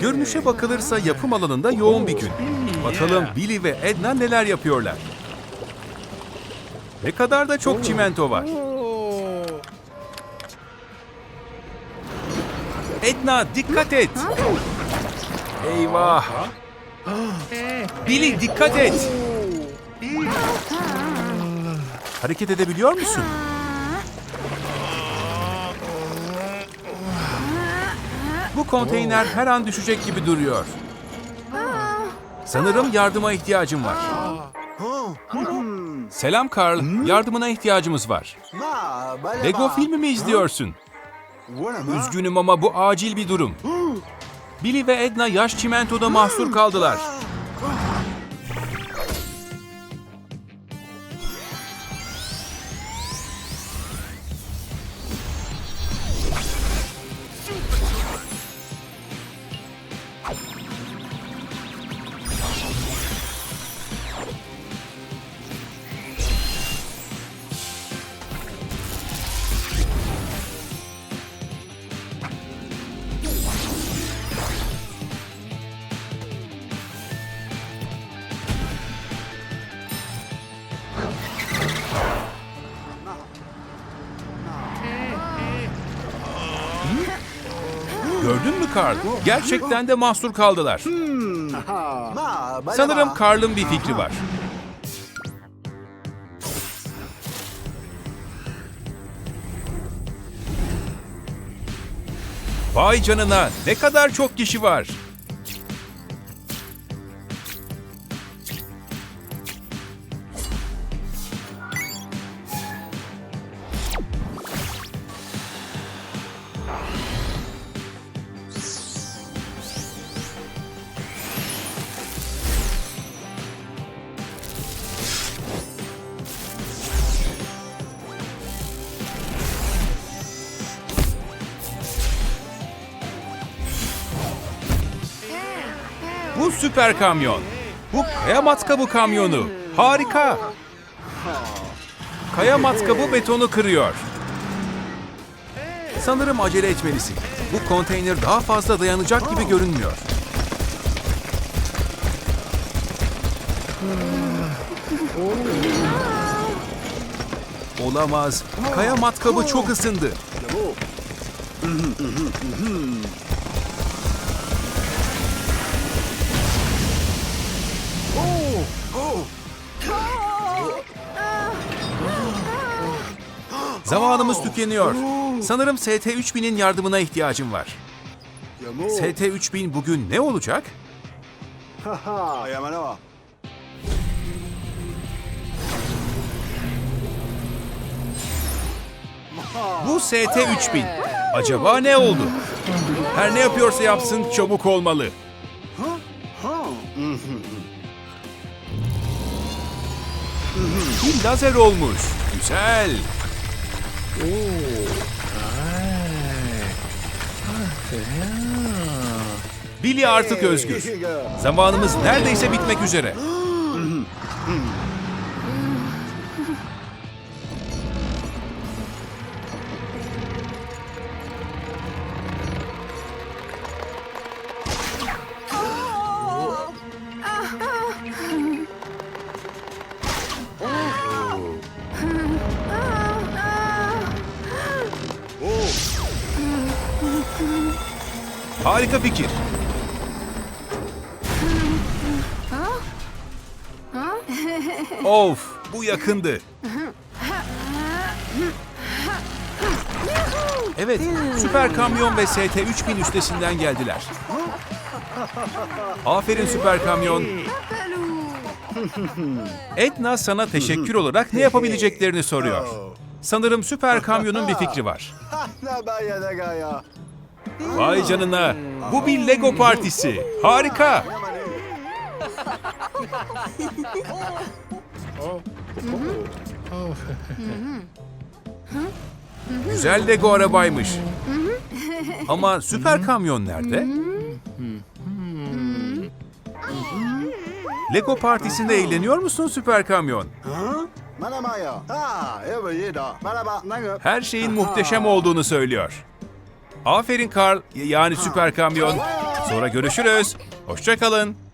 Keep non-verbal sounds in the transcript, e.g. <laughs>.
Görünüşe bakılırsa yapım alanında yoğun bir gün. Bakalım Billy ve Edna neler yapıyorlar. Ne kadar da çok çimento var. Edna dikkat et. Eyvah. Billy dikkat et. Hareket edebiliyor musun? Bu konteyner her an düşecek gibi duruyor. Sanırım yardıma ihtiyacım var. Selam Carl, yardımına ihtiyacımız var. Lego filmi mi izliyorsun? Üzgünüm ama bu acil bir durum. Billy ve Edna yaş çimentoda mahsur kaldılar. Gördün mü Carl? Gerçekten de mahsur kaldılar. Sanırım Carl'ın bir fikri var. Vay canına ne kadar çok kişi var. Bu süper kamyon. Bu kaya matkabı kamyonu. Harika. Kaya matkabı betonu kırıyor. Sanırım acele etmelisin. Bu konteyner daha fazla dayanacak gibi görünmüyor. Olamaz. Kaya matkabı çok ısındı. Zamanımız tükeniyor. Sanırım ST-3000'in yardımına ihtiyacım var. ST-3000 bugün ne olacak? Bu ST-3000. Acaba ne oldu? Her ne yapıyorsa yapsın çabuk olmalı. Bir lazer olmuş. Güzel. Billy artık özgür. Zamanımız neredeyse bitmek üzere. Harika fikir. Of, bu yakındı. Evet, süper kamyon ve ST-3000 üstesinden geldiler. Aferin süper kamyon. Edna sana teşekkür olarak ne yapabileceklerini soruyor. Sanırım süper kamyonun bir fikri var. <laughs> Vay canına. Bu bir Lego partisi. Harika. Güzel Lego arabaymış. Ama süper kamyon nerede? Lego partisinde eğleniyor musun süper kamyon? Her şeyin muhteşem olduğunu söylüyor. Aferin Carl, yani süper kamyon. Sonra görüşürüz. Hoşça kalın.